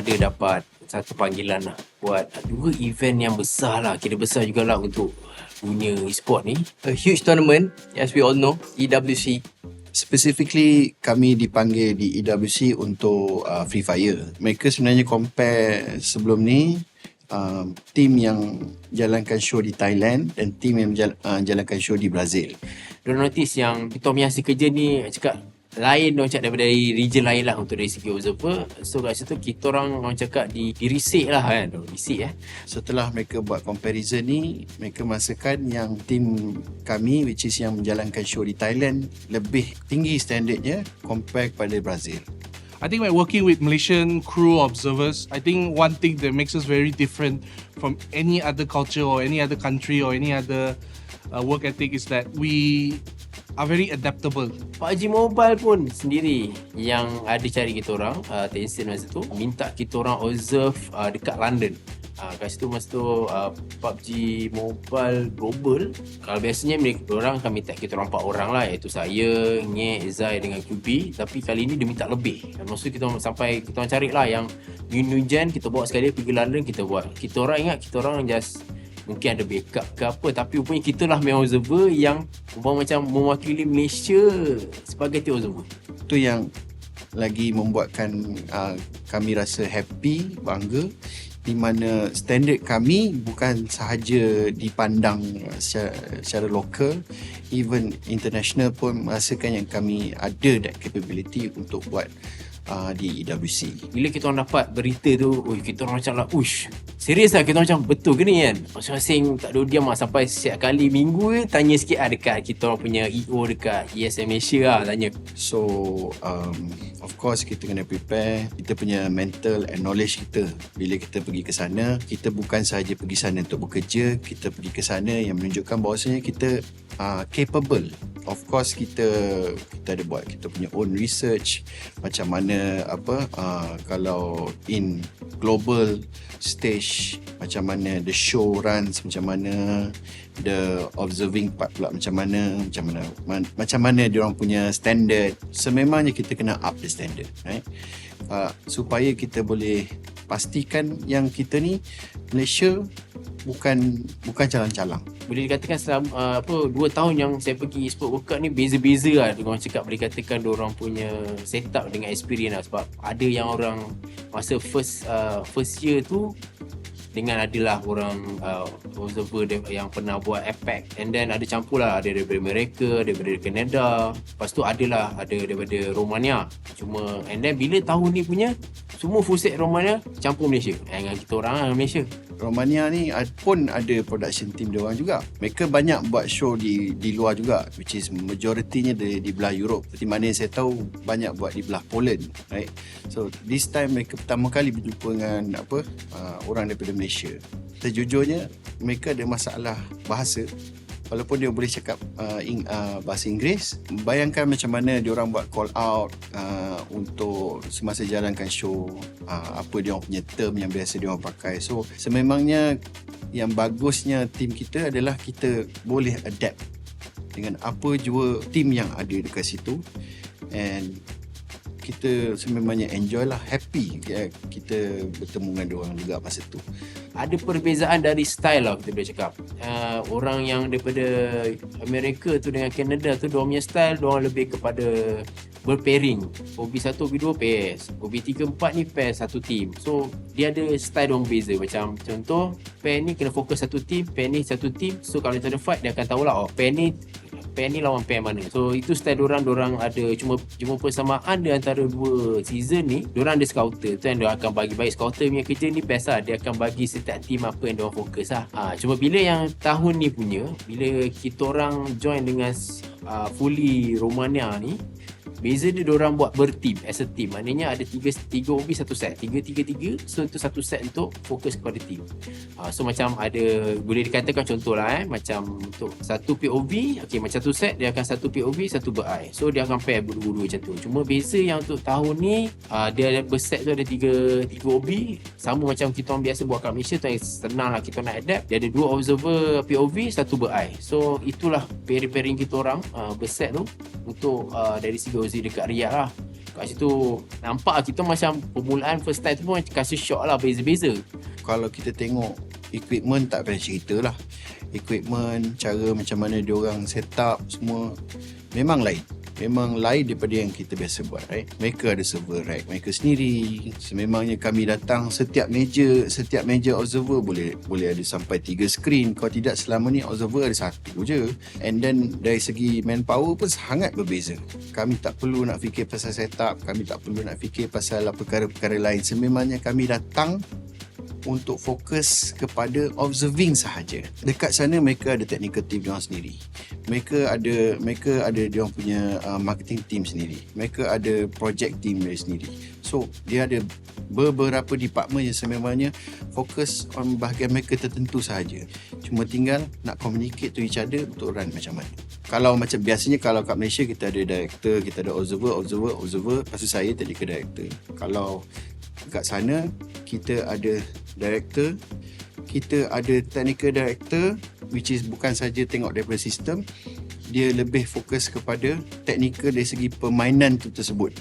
ada dapat satu panggilan lah buat dua event yang besar lah kira besar jugalah untuk dunia e-sport ni A huge tournament, as we all know, EWC. Specifically kami dipanggil di EWC untuk uh, Free Fire. Mereka sebenarnya compare sebelum ni um, tim yang jalankan show di Thailand dan tim yang jal, uh, jalankan show di Brazil. Diorang notice yang kita punya hasil kerja ni cakap lain orang cakap daripada region lain lah untuk dari segi observer. So kat situ kita orang orang cakap di, di resik lah kan? Resik eh? Setelah mereka buat comparison ni, mereka merasakan yang tim kami which is yang menjalankan show di Thailand lebih tinggi standardnya compare kepada Brazil. I think when working with Malaysian crew observers, I think one thing that makes us very different from any other culture or any other country or any other uh, work ethic is that we are very adaptable. PUBG Mobile pun sendiri yang ada cari kita orang uh, Tencent masa tu minta kita orang observe uh, dekat London. Uh, kat situ masa tu uh, PUBG Mobile Global kalau biasanya mereka orang akan minta kita orang empat orang lah. Iaitu saya, Nye, Zai dengan QB tapi kali ni dia minta lebih. Dan masa tu kita orang sampai kita orang cari lah yang New Gen kita bawa sekali pergi London kita buat. Kita orang ingat kita orang just mungkin ada backup ke apa tapi rupanya kita lah main observer yang umpama macam mewakili Malaysia sebagai tim observer Itu yang lagi membuatkan uh, kami rasa happy, bangga di mana standard kami bukan sahaja dipandang secara, secara lokal even international pun merasakan yang kami ada that capability untuk buat uh, di EWC. bila kita orang dapat berita tu oi kita orang macam lah ush serius lah kita macam betul ke ni kan? Masing-masing tak ada diam lah sampai setiap kali minggu tanya sikit lah dekat kita orang punya EO dekat ESM Malaysia lah tanya. So um, of course kita kena prepare. Kita punya mental and knowledge kita bila kita pergi ke sana kita bukan sahaja pergi sana untuk bekerja kita pergi ke sana yang menunjukkan bahawasanya kita uh, capable. Of course kita kita ada buat kita punya own research macam mana apa uh, kalau in global stage macam mana the show runs macam mana the observing part pula macam mana macam mana man, macam mana dia orang punya standard. Sememangnya kita kena up the standard right? Uh, supaya kita boleh pastikan yang kita ni Malaysia bukan bukan calang-calang. Boleh dikatakan selama uh, apa 2 tahun yang saya pergi sport world cup ni beza-beza lah. Dia orang cakap boleh katakan orang punya setup dengan experience lah. Sebab ada yang orang masa first uh, first year tu dengan adalah orang uh, observer yang pernah buat APEC and then ada campur lah ada daripada Amerika daripada Canada. Lepas tu adalah ada daripada Romania. Cuma and then bila tahun ni punya semua full set Romania campur Malaysia. Dengan kita orang lah Malaysia Romania ni ad- pun ada production team dia orang juga. Mereka banyak buat show di di luar juga which is majoritinya di, di belah Europe. Seperti mana yang saya tahu banyak buat di belah Poland, right? So this time mereka pertama kali berjumpa dengan apa uh, orang daripada Malaysia. Sejujurnya mereka ada masalah bahasa walaupun dia boleh cakap uh, ing, uh, bahasa Inggeris bayangkan macam mana dia orang buat call out uh, untuk semasa jalankan show uh, apa dia orang punya term yang biasa dia orang pakai. So sememangnya yang bagusnya tim kita adalah kita boleh adapt dengan apa jua tim yang ada dekat situ. And kita sememangnya enjoy lah happy ya, kita bertemu dengan dia orang juga masa tu. Ada perbezaan dari style lah kita boleh cakap. Uh, orang yang daripada Amerika tu dengan Canada tu diorang punya style diorang lebih kepada berpairing. OB1 OB2 pairs OB3 4 ni pair satu team. So dia ada style diorang beza. Macam contoh pair ni kena fokus satu team pair ni satu team. So kalau kita ada fight dia akan tahulah oh pair ni pair ni lawan pair mana? So itu style diorang diorang ada cuma cuma persamaan di antara dua season ni diorang ada scouter. Tu yang diorang akan bagi. Baik scouter punya kerja ni best lah. Dia akan bagi setiap team apa yang diorang fokus lah. Ha, cuma bila yang tahun ni punya bila kita orang join dengan uh, fully Romania ni Beza dia orang buat berteam as a team. Maknanya ada tiga tiga OB satu set. Tiga tiga tiga. So itu satu set untuk fokus kepada team. Uh, so macam ada boleh dikatakan contoh lah eh macam untuk satu POV, okey macam satu set dia akan satu POV, satu ber-eye. So dia akan pair berdua-dua macam tu. Cuma beza yang untuk tahun ni uh, dia ada berset tu ada tiga tiga OB sama macam kita orang biasa buat kat Malaysia tu yang senang lah kita nak adapt. Dia ada dua observer POV, satu ber-eye. So itulah pairing-pairing kita orang uh, berset tu untuk uh, dari segi Ozi dekat Riyadh lah kat situ nampak kita macam permulaan first time tu pun kasih shock lah beza-beza Kalau kita tengok equipment tak payah cerita lah. Equipment, cara macam mana dia orang set up semua memang lain. Memang lain daripada yang kita biasa buat, right? Mereka ada server rack mereka sendiri. Sememangnya kami datang setiap meja, setiap meja observer boleh boleh ada sampai tiga screen. Kalau tidak selama ni observer ada satu je. And then dari segi manpower pun sangat berbeza. Kami tak perlu nak fikir pasal setup, kami tak perlu nak fikir pasal perkara-perkara lain. Sememangnya kami datang untuk fokus kepada observing sahaja. Dekat sana mereka ada technical team dia sendiri. Mereka ada mereka ada dia orang punya uh, marketing team sendiri. Mereka ada project team dia sendiri. So dia ada beberapa department yang sememangnya fokus on bahagian mereka tertentu sahaja. Cuma tinggal nak communicate to each other untuk run macam mana. Kalau macam biasanya kalau kat Malaysia kita ada director, kita ada observer, observer, observer, lepas tu saya tadi ke director. Kalau kat sana kita ada director. Kita ada technical director which is bukan saja tengok daripada sistem dia lebih fokus kepada technical dari segi permainan tu tersebut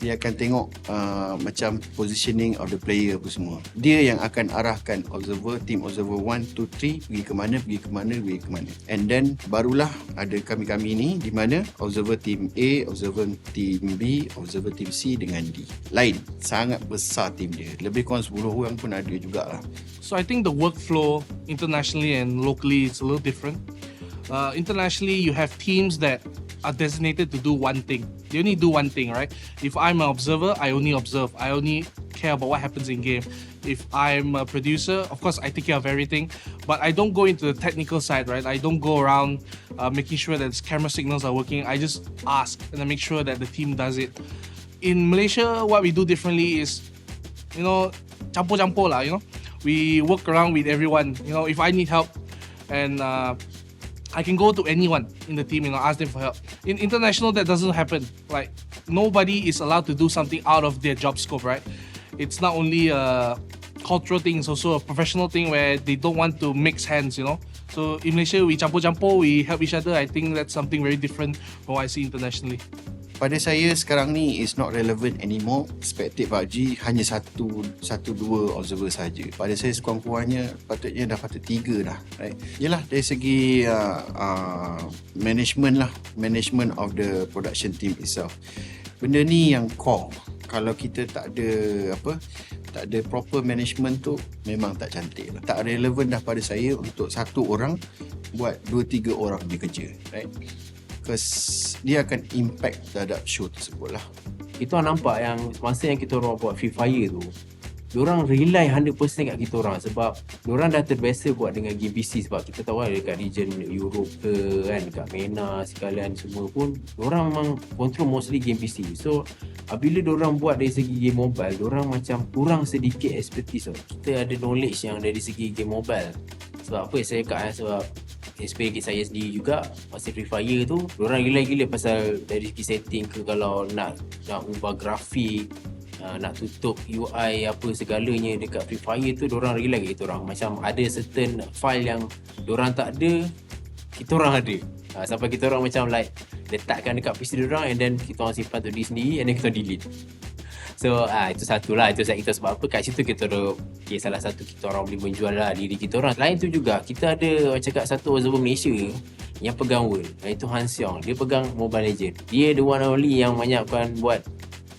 dia akan tengok uh, macam positioning of the player apa semua. Dia yang akan arahkan observer, team observer 1, 2, 3 pergi ke mana, pergi ke mana, pergi ke mana. And then barulah ada kami-kami ni di mana observer team A, observer team B, observer team C dengan D. Lain. Sangat besar team dia. Lebih kurang 10 orang pun ada jugalah. So I think the workflow internationally and locally is a little different. Uh, internationally, you have teams that are designated to do one thing. They only do one thing, right? If I'm an observer, I only observe. I only care about what happens in game. If I'm a producer, of course, I take care of everything, but I don't go into the technical side, right? I don't go around uh, making sure that camera signals are working. I just ask and I make sure that the team does it. In Malaysia, what we do differently is, you know, campur-campur lah, you know. We work around with everyone. You know, if I need help and uh, I can go to anyone in the team and ask them for help. In international, that doesn't happen. Like nobody is allowed to do something out of their job scope, right? It's not only a cultural thing; it's also a professional thing where they don't want to mix hands. You know. So in Malaysia, we campur campur, we help each other. I think that's something very different from what I see internationally. Pada saya sekarang ni is not relevant anymore. Perspektif PUBG hanya satu satu dua observer saja. Pada saya sekurang-kurangnya patutnya dah patut tiga dah right? Yelah dari segi uh, uh, management lah. Management of the production team itself. Benda ni yang core. Kalau kita tak ada apa tak ada proper management tu memang tak cantik lah. tak relevan dah pada saya untuk satu orang buat dua tiga orang bekerja right because dia akan impact terhadap show tersebut lah. Kita nampak yang masa yang kita orang buat Free Fire tu Diorang rely 100% kat kita orang sebab diorang dah terbiasa buat dengan PC sebab kita tahu lah dekat region Europe ke kan dekat MENA sekalian semua pun diorang memang control mostly PC so apabila diorang buat dari segi game mobile diorang macam kurang sedikit expertise tau. kita ada knowledge yang dari segi game mobile sebab apa saya cakap eh, sebab experience saya sendiri juga masa Free Fire tu diorang gila-gila pasal dari segi setting ke kalau nak nak ubah grafik uh, nak tutup UI apa segalanya dekat Free Fire tu diorang rely kat kita orang. Macam ada certain file yang diorang tak ada kita orang ada. Uh, sampai kita orang macam like letakkan dekat PC diorang and then kita orang simpan tu diri sendiri and then kita delete So ah itu satu lah itu kita sebab apa kat situ kita okay, salah satu kita orang boleh menjual lah diri kita orang. Lain tu juga kita ada orang cakap satu observer Malaysia yang pegang world iaitu Han Seong. Dia pegang Mobile Legend. Dia the one only yang banyakkan buat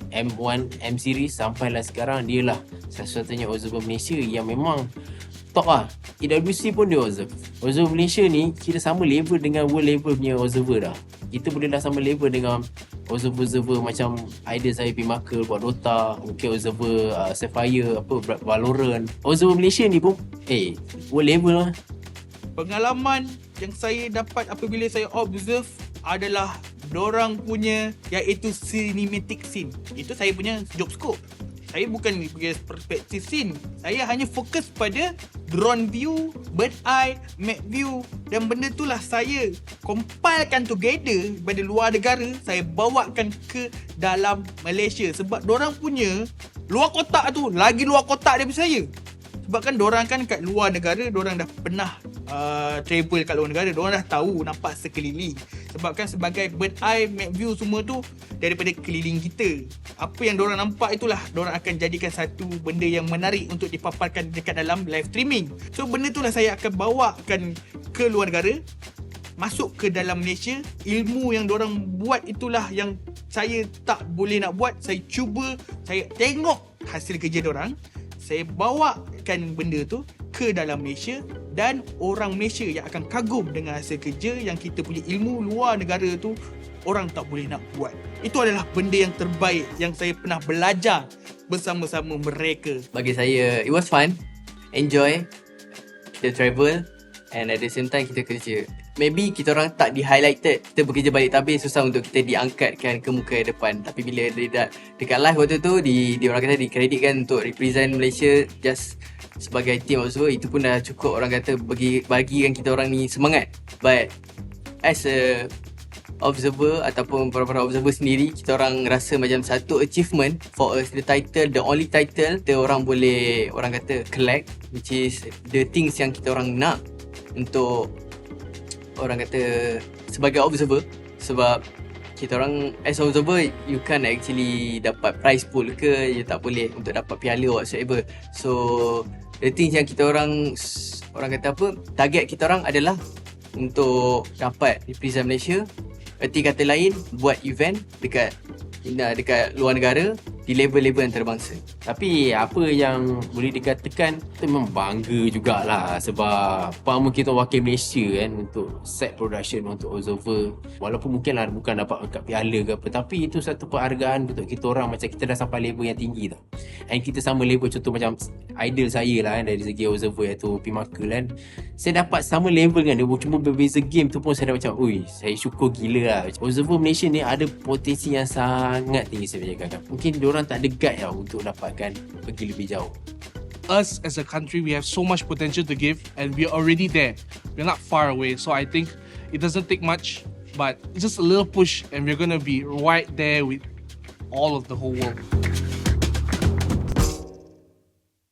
M1 M series sampailah sekarang dia lah satu-satunya observer Malaysia yang memang top lah. EWC pun dia observe. Observer Malaysia ni kita sama level dengan world level punya observer dah. Kita boleh dah sama level dengan observer-observer macam idol saya pergi Markle buat Dota, mungkin observer uh, Sapphire, apa Valorant. Observer Malaysia ni pun eh world level lah. Pengalaman yang saya dapat apabila saya observe adalah dorang punya iaitu cinematic scene. Itu saya punya job scope. Saya bukan pergi perspektif scene. Saya hanya fokus pada drone view, bird eye, map view dan benda itulah saya compilekan together daripada luar negara saya bawakan ke dalam Malaysia sebab dorang punya luar kotak tu lagi luar kotak daripada saya. Sebab kan dorang kan kat luar negara dorang dah pernah uh, travel kat luar negara, diorang dah tahu nampak sekeliling. Sebab kan sebagai bird eye map view semua tu daripada keliling kita. Apa yang diorang nampak itulah diorang akan jadikan satu benda yang menarik untuk dipaparkan dekat dalam live streaming. So benda tu lah saya akan bawakan ke luar negara masuk ke dalam Malaysia ilmu yang diorang buat itulah yang saya tak boleh nak buat saya cuba saya tengok hasil kerja diorang saya bawakan benda tu ke dalam Malaysia dan orang Malaysia yang akan kagum dengan hasil kerja yang kita punya ilmu luar negara tu orang tak boleh nak buat itu adalah benda yang terbaik yang saya pernah belajar bersama-sama mereka Bagi saya, it was fun. Enjoy. Kita travel. And at the same time, kita kerja. Maybe kita orang tak di highlighted Kita bekerja balik tabir Susah untuk kita diangkatkan ke muka depan. Tapi bila dia Dekat live waktu tu di, di orang kata dikreditkan Untuk represent Malaysia Just sebagai team also Itu pun dah cukup orang kata Bagi bagikan kita orang ni semangat. But As a observer ataupun para-para observer sendiri kita orang rasa macam satu achievement for us the title the only title kita orang boleh orang kata collect which is the things yang kita orang nak untuk orang kata sebagai observer sebab kita orang as observer you can actually dapat prize pool ke you tak boleh untuk dapat piala whatsoever. So the things yang kita orang orang kata apa target kita orang adalah untuk dapat represent Malaysia Erti kata lain buat event dekat dekat luar negara di level-level antarabangsa. Tapi apa yang boleh dikatakan kita memang bangga jugalah sebab Pama kita wakil Malaysia kan untuk set production untuk observer. Walaupun mungkin lah bukan dapat angkat piala ke apa tapi itu satu penghargaan untuk kita orang macam kita dah sampai level yang tinggi tau. And kita sama level contoh macam idol saya lah kan dari segi observer iaitu Pimaka kan. Saya dapat sama level kan dia cuma berbeza game tu pun saya dah macam ui saya syukur gila lah. Observer Malaysia ni ada potensi yang sangat tinggi boleh cakap mungkin diorang tak ada guide lah untuk dapatkan pergi lebih jauh us as a country, we have so much potential to give, and we're already there. We're not far away. So I think it doesn't take much, but just a little push, and we're gonna be right there with all of the whole world.